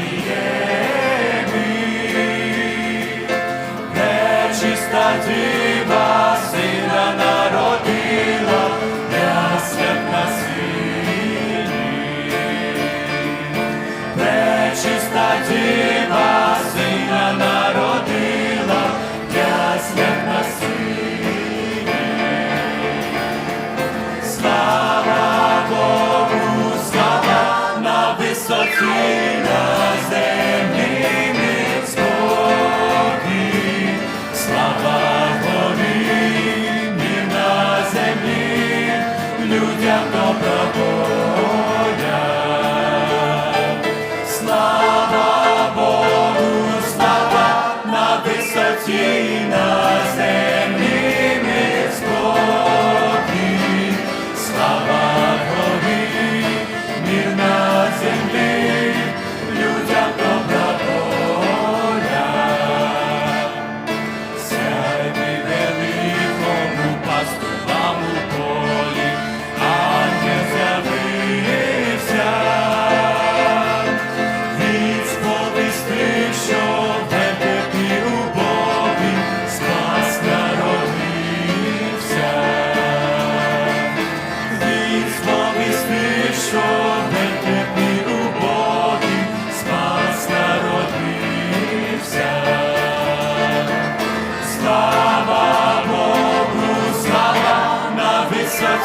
the end. людям добра воля, Слава Богу, слава на висоті.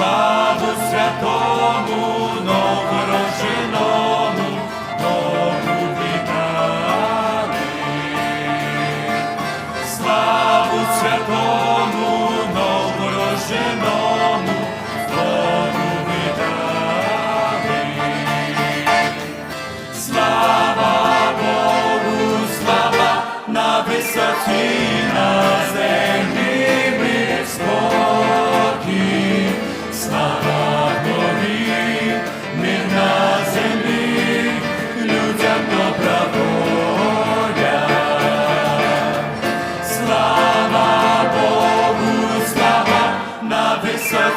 славу святому, Новгороженому, Богу вітали, славу святому, Новгороженому,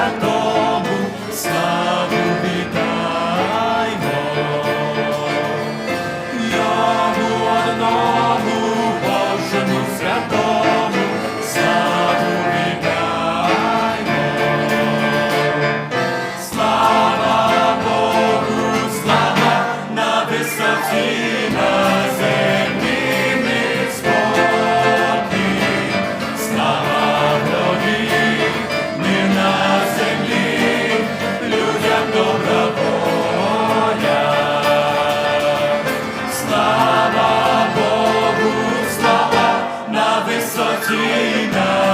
a. reina.